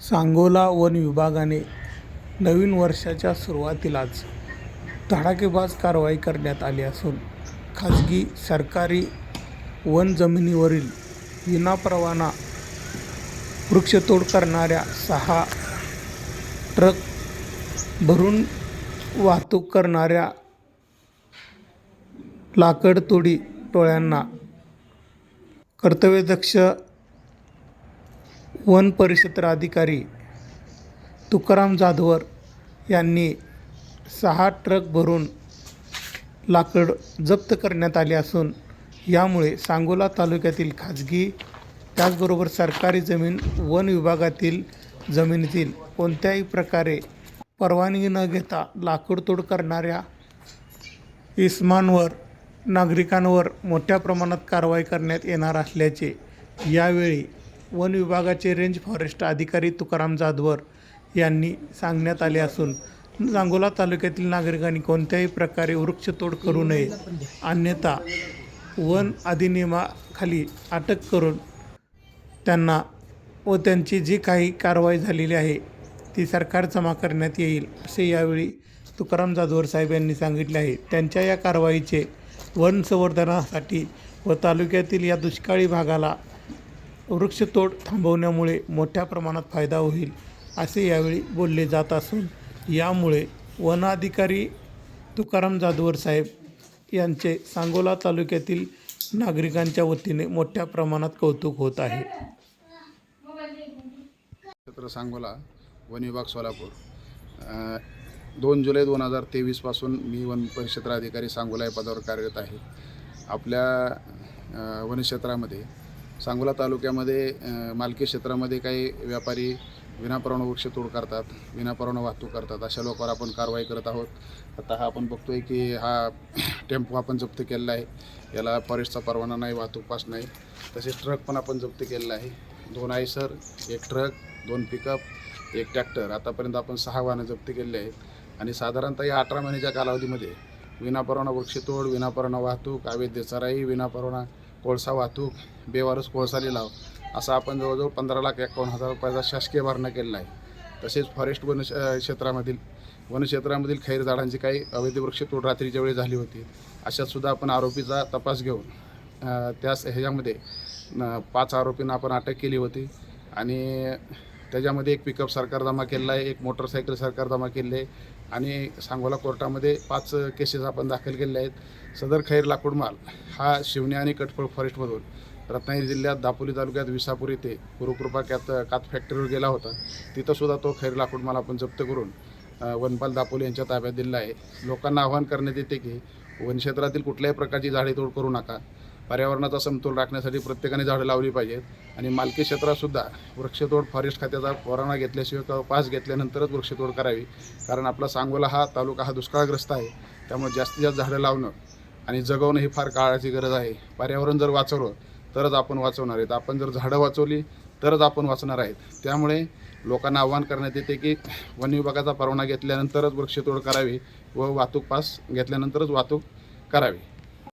Sangola one विभागाने नवीन वर्षाच्या सुरुवातीलाच धडाकेबाज कारवाई करण्यात आली असून खाजगी सरकारी वन जमिनीवरील विनापरवाना वृक्षतोड करणाऱ्या सहा ट्रक भरून वाहतूक करणाऱ्या लाकडतोडी टोळ्यांना कर्तव्यदक्ष वन परिक्षेत्र अधिकारी तुकाराम जाधवर यांनी सहा ट्रक भरून लाकड जप्त करण्यात आले असून यामुळे सांगोला तालुक्यातील खाजगी त्याचबरोबर सरकारी जमीन वन विभागातील जमिनीतील कोणत्याही प्रकारे परवानगी न घेता लाकूडतोड करणाऱ्या इस्मांवर नागरिकांवर मोठ्या प्रमाणात कारवाई करण्यात येणार असल्याचे यावेळी वन विभागाचे रेंज फॉरेस्ट अधिकारी तुकाराम जाधवर यांनी सांगण्यात आले असून सांगोला तालुक्यातील नागरिकांनी कोणत्याही प्रकारे वृक्षतोड करू नये अन्यथा वन अधिनियमाखाली अटक करून त्यांना व त्यांची जी काही कारवाई झालेली आहे ती सरकार जमा करण्यात येईल असे यावेळी तुकाराम जाधवर साहेब यांनी सांगितले आहे. त्यांच्या या कारवाईचे वन संवर्धनासाठी व तालुक्यातील या दुष्काळी भागाला वृक्षतोड थांबवण्यामुळे मोठ्या प्रमाणात फायदा होईल असे यावेळी बोलले जात असून यामुळे वनाधिकारी तुकाराम जाधवर साहेब यांचे सांगोला तालुक्यातील नागरिकांच्या वतीने मोठ्या प्रमाणात कौतुक होत आहे. क्षेत्र सांगोला वन विभाग सोलापूर. दोन जुलै दोन हजार तेवीसपासून मी वन परिक्षेत्र अधिकारी सांगोला या पदावर कार्यरत आहे. आपल्या वनक्षेत्रामध्ये सांगोला तालुक्यामध्ये मालकी क्षेत्रामध्ये काही व्यापारी विनापरवाना वृक्षतोड करतात विनापरवाना वाहतूक करतात. अशा लोकांवर आपण कारवाई करत आहोत. आता हा आपण बघतोय की हा टेम्पो आपण जप्त केलेला आहे. याला फॉरेस्टचा परवाना नाही वाहतूक पास नाही. तसेच ट्रक पण आपण जप्त केलेला आहे. दोन आयसर एक ट्रक दोन पिकअप एक ट्रॅक्टर. आतापर्यंत आपण सहा वाहनं जप्त केलेली आहेत. आणि साधारणतः या अठरा महिन्याच्या कालावधीमध्ये विनापरवाना वृक्षतोड विनापरवाना वाहतूक अवैध चराई विनापरवाना कोळसा वाहतूक बेवारस कोळसा लिलाव असा आपण जवळजवळ पंधरा लाख एकावन्न हजार रुपयाचा शासकीय भरणा केलेला आहे. तसेच फॉरेस्ट वन क्षेत्रामधील वनक्षेत्रामधील खैर झाडांची काही अवैध वृक्ष तोड रात्रीच्या वेळी झाली होती. अशातसुद्धा आपण आरोपीचा तपास घेऊन त्यास ह्याच्यामध्ये पाच आरोपींना आपण अटक केली होती. आणि त्याच्यामध्ये एक पिकअप सरकार जमा केलेला आहे एक मोटरसायकल सरकार जमा केलेली आहे आणि सांगोला कोर्टामध्ये पाच केसेस आपण दाखल केलेले आहेत. सदर खैर लाकूड माल हा शिवने आणि कटफळ फॉरेस्टमधून रत्नागिरी जिल्ह्यात दापोली तालुक्यात विसापूर येथे गुरुकृपा कॅत कात फॅक्टरीवर गेला होता. तिथंसुद्धा तो खैर लाकूड माल आपण जप्त करून वनपाल दापोली यांच्या ताब्यात दिलेला आहे. लोकांना आवाहन करण्यात येते की वनक्षेत्रातील कुठल्याही प्रकारची झाडे तोड करू नका. पर्यावरणाचा समतोल राखण्यासाठी प्रत्येकाने झाडं लावली पाहिजेत. आणि मालकी क्षेत्रातसुद्धा वृक्षतोड फॉरेस्ट खात्याचा परवाना घेतल्याशिवाय किंवा पास घेतल्यानंतरच वृक्षतोड करावी. कारण आपला सांगोला हा तालुका हा दुष्काळग्रस्त आहे. त्यामुळे जास्तीत जास्त झाडं लावणं आणि जगवणं ही फार काळाची गरज आहे. पर्यावरण जर वाचवलं तरच आपण वाचवणार आहेत. आपण जर झाडं वाचवली तरच आपण वाचणार आहेत. त्यामुळे लोकांना आव्हान करण्यात येते की वन विभागाचा परवाना घेतल्यानंतरच वृक्षतोड करावी व वाहतूक पास घेतल्यानंतरच वाहतूक करावी.